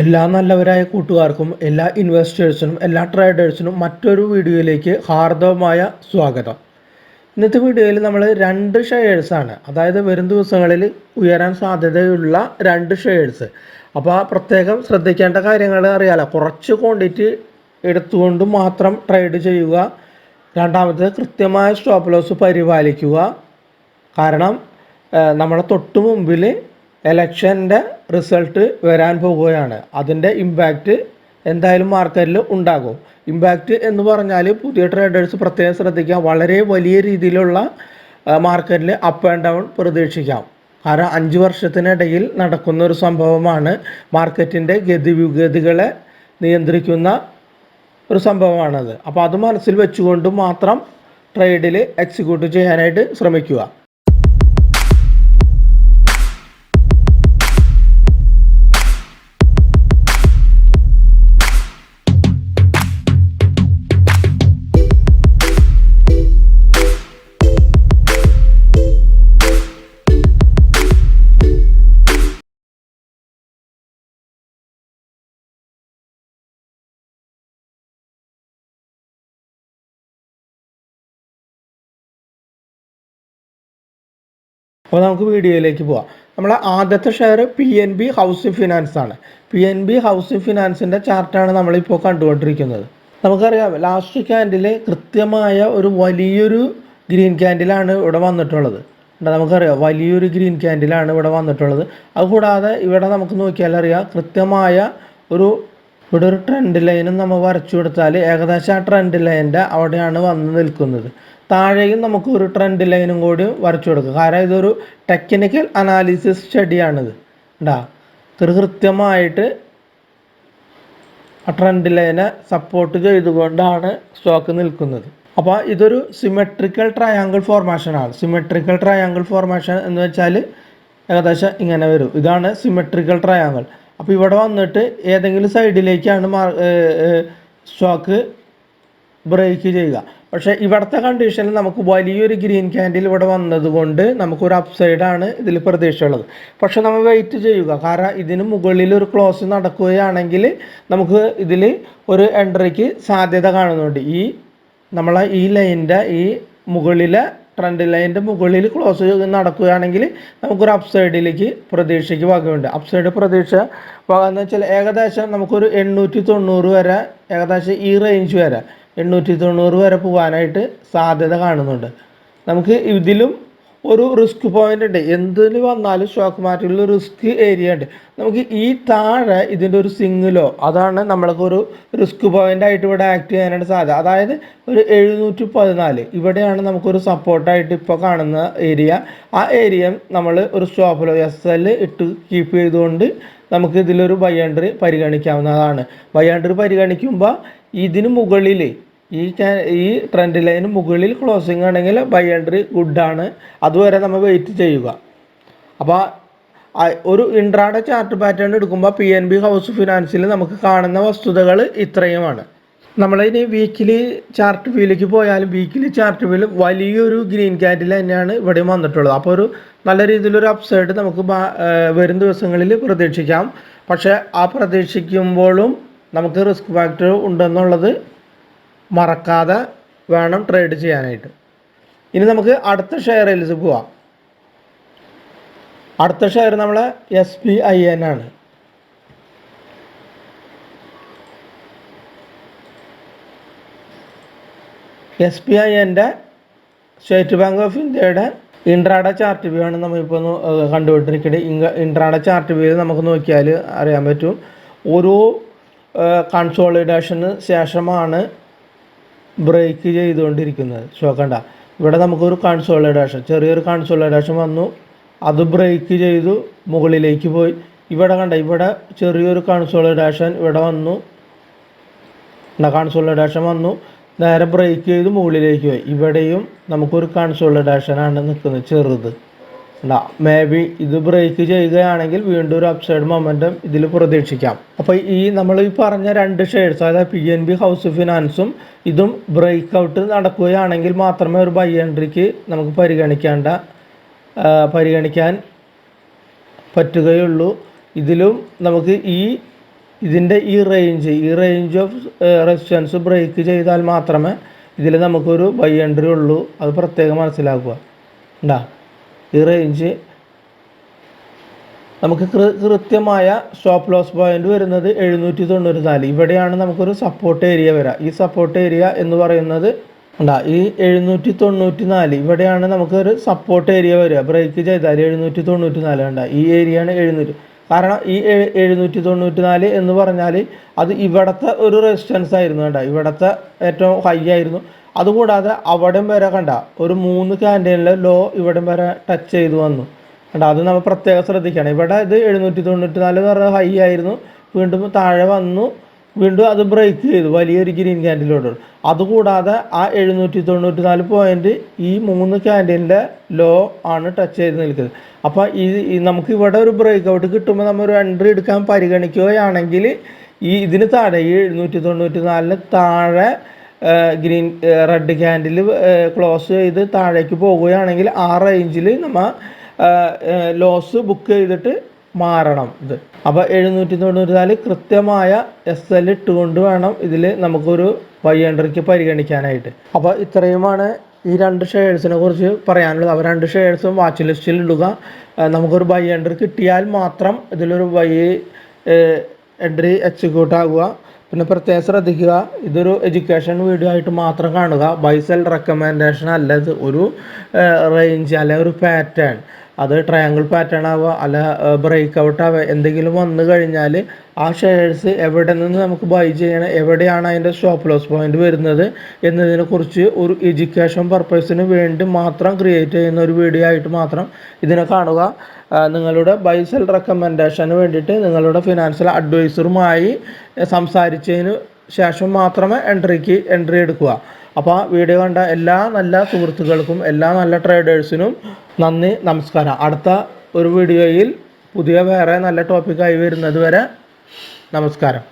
എല്ലാ നല്ലവരായ കൂട്ടുകാർക്കും എല്ലാ ഇൻവെസ്റ്റേഴ്സിനും എല്ലാ ട്രേഡേഴ്സിനും മറ്റൊരു വീഡിയോയിലേക്ക് ഹാർദവമായ സ്വാഗതം. ഇന്നത്തെ വീഡിയോയിൽ നമ്മൾ രണ്ട് ഷെയർസാണ് അതായത് വരും ദിവസങ്ങളിൽ ഉയരാൻ സാധ്യതയുള്ള രണ്ട് ഷെയർസ് അപ്പോൾ ആ പ്രത്യേകം ശ്രദ്ധിക്കേണ്ട കാര്യങ്ങൾ അറിയാലോ. കുറച്ച് ക്വാണ്ടിറ്റി എടുത്തുകൊണ്ട് മാത്രം ട്രേഡ് ചെയ്യുക. രണ്ടാമത് കൃത്യമായ സ്റ്റോപ്പ് ലോസ് പരിപാലിക്കുക. കാരണം നമ്മുടെ തൊട്ട് മുമ്പിൽ എലക്ഷന്റെ റിസൾട്ട് വരാൻ പോവുകയാണ്. അതിന്റെ ഇമ്പാക്റ്റ് എന്തായാലും മാർക്കറ്റിൽ ഉണ്ടാകും. ഇമ്പാക്റ്റ് എന്ന് പറഞ്ഞാൽ പുതിയ ട്രേഡേഴ്സ് പ്രത്യേകം ശ്രദ്ധിക്കുക വളരെ വലിയ രീതിയിലുള്ള മാർക്കറ്റിൽ അപ്പ് ആൻഡ് ഡൗൺ പ്രതീക്ഷിക്കാം. കാരണം അഞ്ച് വർഷത്തിനിടയിൽ നടക്കുന്ന ഒരു സംഭവമാണ് മാർക്കറ്റിന്റെ ഗതിവിഗതികളെ നിയന്ത്രിക്കുന്ന ഒരു സംഭവമാണത്. അപ്പോൾ അത് മനസ്സിൽ വെച്ചുകൊണ്ട് മാത്രം ട്രേഡിൽ എക്സിക്യൂട്ട് ചെയ്യാനായിട്ട് ശ്രമിക്കുക. അപ്പോൾ നമുക്ക് വീഡിയോയിലേക്ക് പോവാം. നമ്മളെ ആദ്യത്തെ share P N B housing finance ആണ്. പി എൻ ബി ഹൗസിംഗ് ഫിനാൻസിന്റെ ചാർട്ടാണ് നമ്മളിപ്പോൾ കണ്ടുകൊണ്ടിരിക്കുന്നത്. നമുക്കറിയാം ലാസ്റ്റ് ക്യാൻഡിൽ കൃത്യമായ ഒരു വലിയൊരു ഗ്രീൻ ക്യാൻഡിലാണ് ഇവിടെ വന്നിട്ടുള്ളത്. നമുക്കറിയാം വലിയൊരു ഗ്രീൻ ക്യാൻഡിലാണ് ഇവിടെ വന്നിട്ടുള്ളത്. അതുകൂടാതെ ഇവിടെ നമുക്ക് നോക്കിയാൽ അറിയാം കൃത്യമായ ഒരു ഇവിടെ ഒരു ട്രെൻഡ് ലൈനും നമ്മൾ വരച്ചു കൊടുത്താൽ ഏകദേശം ആ ട്രെൻഡ് ലൈനിന്റെ അവിടെയാണ് വന്ന് നിൽക്കുന്നത്. താഴെയും നമുക്ക് ഒരു ട്രെൻഡ് ലൈനും കൂടി വരച്ചു കൊടുക്കാം കാരണം ഇതൊരു ടെക്നിക്കൽ അനാലിസിസ് സ്റ്റഡിയാണിത് ഉണ്ടാ കൃത്യമായിട്ട് ആ ട്രെൻഡ് ലൈനെ സപ്പോർട്ട് ചെയ്തുകൊണ്ടാണ് സ്റ്റോക്ക് നിൽക്കുന്നത്. അപ്പോൾ ഇതൊരു സിമെട്രിക്കൽ ട്രയാങ്കിൾ ഫോർമേഷൻ ആണ്. സിമെട്രിക്കൽ ട്രയാങ്കിൾ ഫോർമേഷൻ എന്ന് വെച്ചാൽ ഏകദേശം ഇങ്ങനെ വരും. ഇതാണ് സിമെട്രിക്കൽ ട്രയാങ്കിൾ അപ്പോൾ ഇവിടെ വന്നിട്ട് ഏതെങ്കിലും സൈഡിലേക്കാണ് സ്റ്റോക്ക് ബ്രേക്ക് ചെയ്യുക. പക്ഷേ ഇവിടുത്തെ കണ്ടീഷനിൽ നമുക്ക് വലിയൊരു ഗ്രീൻ ക്യാൻഡിൽ ഇവിടെ വന്നതുകൊണ്ട് നമുക്കൊരു അപ്സൈഡാണ് ഇതിൽ പ്രതീക്ഷയുള്ളത്. പക്ഷെ നമ്മൾ വെയിറ്റ് ചെയ്യുക. കാരണം ഇതിന് മുകളിൽ ഒരു ക്ലോസ് നടക്കുകയാണെങ്കിൽ നമുക്ക് ഇതിൽ ഒരു എൻട്രിക്ക് സാധ്യത കാണുന്നുണ്ട്. ഈ നമ്മളെ ഈ ലൈനിന്റെ ഈ മുകളിലെ ട്രെൻഡ് ലൈനിന്റെ മുകളിൽ ക്ലോസ് നടക്കുകയാണെങ്കിൽ നമുക്കൊരു അപ്സൈഡിലേക്ക് പ്രതീക്ഷയ്ക്ക് വകയുണ്ട്. അപ്സൈഡ് പ്രതീക്ഷ വക വെച്ചാൽ ഏകദേശം നമുക്കൊരു എണ്ണൂറ്റി തൊണ്ണൂറ് വരെ ഏകദേശം ഈ റേഞ്ച് വരെ എണ്ണൂറ്റി തൊണ്ണൂറ് വരെ പോകാനായിട്ട് സാധ്യത കാണുന്നുണ്ട്. നമുക്ക് ഇതിലും ഒരു റിസ്ക് പോയിന്റ് ഉണ്ട്. എന്തിന് വന്നാലും സ്റ്റോക്ക് മാർക്കറ്റിൽ റിസ്ക് ഏരിയ ഉണ്ട്. നമുക്ക് ഈ താഴെ ഇതിന്റെ ഒരു സിംഗിലോ അതാണ് നമ്മൾക്ക് ഒരു റിസ്ക് പോയിന്റ് ആയിട്ട് ഇവിടെ ആക്ട് ചെയ്യാനായിട്ട് സാധ്യത. അതായത് ഒരു എഴുന്നൂറ്റി പതിനാല് ഇവിടെയാണ് നമുക്കൊരു സപ്പോർട്ടായിട്ട് ഇപ്പോൾ കാണുന്ന ഏരിയ ആ ഏരിയ നമ്മൾ ഒരു സ്റ്റോപ്പിലോ എസ് എൽ ഇട്ട് കീപ്പ് ചെയ്തുകൊണ്ട് നമുക്ക് ഇതിലൊരു ബൈ എൻട്രി പരിഗണിക്കാവുന്നതാണ്. ബൈ എൻട്രി പരിഗണിക്കുമ്പോൾ ഇതിന് മുകളിൽ ഈ ഈ ട്രെൻഡ് ലൈന് മുകളിൽ ക്ലോസിംഗ് ആണെങ്കിൽ ബൈ എൻട്രി ഗുഡാണ് അതുവരെ നമ്മൾ വെയിറ്റ് ചെയ്യുക. അപ്പോൾ ഒരു ഇൻട്രാഡ ചാർട്ട് പാറ്റേൺ എടുക്കുമ്പോൾ പി എൻ ബി ഹൗസ് ഫിനാൻസിൽ നമുക്ക് കാണുന്ന വസ്തുതകൾ ഇത്രയുമാണ്. നമ്മളിനി വീക്കിലി ചാർട്ട് വ്യൂയിലേക്ക് പോയാലും വീക്കിലി ചാർട്ട് വ്യൂയിൽ വലിയൊരു ഗ്രീൻ ക്യാൻഡിൽ തന്നെയാണ് ഇവിടെ വന്നിട്ടുള്ളത്. അപ്പോൾ ഒരു നല്ല രീതിയിലൊരു അപ്സൈഡ് നമുക്ക് വരും ദിവസങ്ങളിൽ പ്രതീക്ഷിക്കാം. പക്ഷേ ആ പ്രതീക്ഷിക്കുമ്പോഴും നമുക്ക് റിസ്ക് ഫാക്ടർ ഉണ്ടെന്നുള്ളത് മറക്കാതെ വേണം ട്രേഡ് ചെയ്യാനായിട്ട്. ഇനി നമുക്ക് അടുത്ത ഷെയർ എൽസ് പോവാം. അടുത്ത ഷെയർ നമ്മളെ എസ് പി ഐ എൻ ആണ്. എസ് ബി ഐ എന്റെ സ്റ്റേറ്റ് ബാങ്ക് ഓഫ് ഇന്ത്യയുടെ ഇൻട്രാഡ ചാർട്ട് വ്യൂ ആണ് നമ്മളിപ്പോൾ കണ്ടുകൊണ്ടിരിക്കുന്നത് ഇൻട്രാഡ ചാർട്ട് വ്യൂ നമുക്ക് നോക്കിയാൽ അറിയാൻ പറ്റും. ഓരോ കൺസോളിഡേഷന് ശേഷമാണ് ബ്രേക്ക് ചെയ്തുകൊണ്ടിരിക്കുന്നത്. ഷോക്കണ്ട ഇവിടെ നമുക്കൊരു കൺസോളിഡേഷൻ ചെറിയൊരു കൺസോളിഡേഷൻ വന്നു. അത് ബ്രേക്ക് ചെയ്തു മുകളിലേക്ക് പോയി. ഇവിടെ കണ്ട ഇവിടെ ചെറിയൊരു കൺസോളിഡേഷൻ ഇവിടെ വന്നു. കൺസോളിഡേഷൻ വന്നു. നേരെ ബ്രേക്ക് ചെയ്ത് മുകളിലേക്ക് പോയി. ഇവിടെയും നമുക്കൊരു കൺസോളിഡേഷനാണ് നിൽക്കുന്നത് ചെറുത്. മേ ബി ഇത് ബ്രേക്ക് ചെയ്യുകയാണെങ്കിൽ വീണ്ടും ഒരു അപ്സൈഡ് മൊമെന്റം ഇതിൽ പ്രതീക്ഷിക്കാം. അപ്പോൾ ഈ നമ്മൾ ഈ പറഞ്ഞ രണ്ട് ഷെയർസ് അതായത് പി എൻ ബി ഹൗസ് ഫിനാൻസും ഇതും ബ്രേക്ക് ഔട്ട് നടക്കുകയാണെങ്കിൽ മാത്രമേ ഒരു ബൈ എൻട്രിക്ക് നമുക്ക് പരിഗണിക്കേണ്ട പരിഗണിക്കാൻ പറ്റുകയുള്ളൂ. ഇതിലും നമുക്ക് ഈ ഇതിന്റെ ഈ റേഞ്ച് ഈ റേഞ്ച് ഓഫ് റെസിസ്റ്റൻസ് ബ്രേക്ക് ചെയ്താൽ മാത്രമേ ഇതിൽ നമുക്കൊരു ബൈ എൻട്രി ഉള്ളൂ. അത് പ്രത്യേകം മനസ്സിലാക്കുക. ഉണ്ടാ ഈ റേഞ്ച് നമുക്ക് കൃത്യമായ സ്റ്റോപ്പ് ലോസ് പോയിന്റ് വരുന്നത് എഴുന്നൂറ്റി തൊണ്ണൂറ്റി നാല് ഇവിടെയാണ് നമുക്കൊരു സപ്പോർട്ട് ഏരിയ വരിക ഈ സപ്പോർട്ട് ഏരിയ എന്ന് പറയുന്നത് ഉണ്ടാ ഈ എഴുന്നൂറ്റി തൊണ്ണൂറ്റി നാല് ഇവിടെയാണ് നമുക്കൊരു സപ്പോർട്ട് ഏരിയ വരിക ബ്രേക്ക് ചെയ്താൽ എഴുന്നൂറ്റി തൊണ്ണൂറ്റി നാല് ഉണ്ടാ ഈ ഏരിയയാണ് എഴുന്നൂറ്റി കാരണം ഈ എഴുന്നൂറ്റി തൊണ്ണൂറ്റി നാല് എന്ന് പറഞ്ഞാൽ അത് ഇവിടുത്തെ ഒരു റെസിസ്റ്റൻസ് ആയിരുന്നു കണ്ട. ഇവിടുത്തെ ഏറ്റവും ഹൈ ആയിരുന്നു. അതുകൂടാതെ അവിടം വരെ കണ്ട ഒരു മൂന്ന് ക്യാന്റീനിലെ ലോ ഇവിടം വരെ ടച്ച് ചെയ്തു വന്നു. കണ്ട അത് നമ്മൾ പ്രത്യേകം ശ്രദ്ധിക്കണം. ഇവിടെ ഇത് എഴുന്നൂറ്റി തൊണ്ണൂറ്റി നാല് എന്ന് പറഞ്ഞാൽ ഹൈ ആയിരുന്നു. വീണ്ടും താഴെ വന്നു. വീണ്ടും അത് ബ്രേക്ക് ചെയ്തു. വലിയൊരു ഗ്രീൻ ക്യാൻഡിലോട്ട് അതുകൂടാതെ ആ എഴുന്നൂറ്റി തൊണ്ണൂറ്റി നാല് പോയിന്റ് ഈ മൂന്ന് ക്യാൻഡിലിന്റെ ലോ ആണ് ടച്ച് ചെയ്ത് നിൽക്കുന്നത്. അപ്പോൾ ഈ നമുക്ക് ഇവിടെ ഒരു ബ്രേക്ക് ഔട്ട് കിട്ടുമ്പോൾ നമ്മൾ ഒരു എൻട്രി എടുക്കാൻ പരിഗണിക്കുകയാണെങ്കിൽ ഈ ഇതിന് താഴെ ഈ എഴുന്നൂറ്റി തൊണ്ണൂറ്റി നാലിന് താഴെ ഗ്രീൻ റെഡ് ക്യാൻഡിൽ ക്ലോസ് ചെയ്ത് താഴേക്ക് പോവുകയാണെങ്കിൽ ആ റേഞ്ചിൽ നമ്മൾ ലോസ് ബുക്ക് ചെയ്തിട്ട് മാറണം ഇത്. അപ്പോൾ എഴുന്നൂറ്റി തൊണ്ണൂറ്റി നാല് കൃത്യമായ എസ് എൽ ഇട്ടുകൊണ്ട് വേണം ഇതിൽ നമുക്കൊരു വൈ എൻട്രിക്ക് പരിഗണിക്കാനായിട്ട്. അപ്പോൾ ഇത്രയുമാണ് ഈ രണ്ട് ഷെയർസിനെ കുറിച്ച് പറയാനുള്ളത്. അപ്പോൾ രണ്ട് ഷെയർസും വാച്ച് ലിസ്റ്റിൽ ഇടുക. നമുക്കൊരു ബൈ എൻട്രി കിട്ടിയാൽ മാത്രം ഇതിലൊരു വൈ എൻട്രി എക്സിക്യൂട്ട് ആകുക. പിന്നെ പ്രത്യേകം ശ്രദ്ധിക്കുക ഇതൊരു എഡ്യൂക്കേഷൻ വീഡിയോ ആയിട്ട് മാത്രം കാണുക. ബൈ സെൽ റെക്കമെൻഡേഷൻ അല്ല ഇത്. ഒരു റേഞ്ച് അല്ലെങ്കിൽ ഒരു പാറ്റേൺ അത് ട്രയാങ്കിൾ പാറ്റേൺ ആവുക അല്ല ബ്രേക്ക് ഔട്ട് ആവുക എന്തെങ്കിലും വന്നു കഴിഞ്ഞാൽ ആ ഷെയർസ് എവിടെ നിന്ന് നമുക്ക് ബൈ ചെയ്യണം എവിടെയാണ് അതിന്റെ സ്റ്റോപ്പ് ലോസ് പോയിന്റ് വരുന്നത് എന്നതിനെക്കുറിച്ച് ഒരു എഡ്യൂക്കേഷൻ പർപ്പസിന് വേണ്ടി മാത്രം ക്രിയേറ്റ് ചെയ്യുന്ന ഒരു വീഡിയോ ആയിട്ട് മാത്രം ഇതിനെ കാണുക. നിങ്ങളുടെ ബൈ സെൽ റെക്കമെൻഡേഷന് വേണ്ടിയിട്ട് നിങ്ങളുടെ ഫിനാൻഷ്യൽ അഡ്വൈസറുമായി സംസാരിച്ചതിന് ശേഷം മാത്രമേ എൻട്രിക്ക് എൻട്രി എടുക്കുക. അപ്പോൾ വീഡിയോ കണ്ട എല്ലാ നല്ല സുഹൃത്തുക്കൾക്കും എല്ലാ നല്ല ട്രേഡേഴ്സിനും നന്ദി നമസ്കാരം. അടുത്ത ഒരു വീഡിയോയിൽ പുതിയ വേറെ നല്ല ടോപ്പിക്കായി വരുന്നത് വരെ നമസ്കാരം.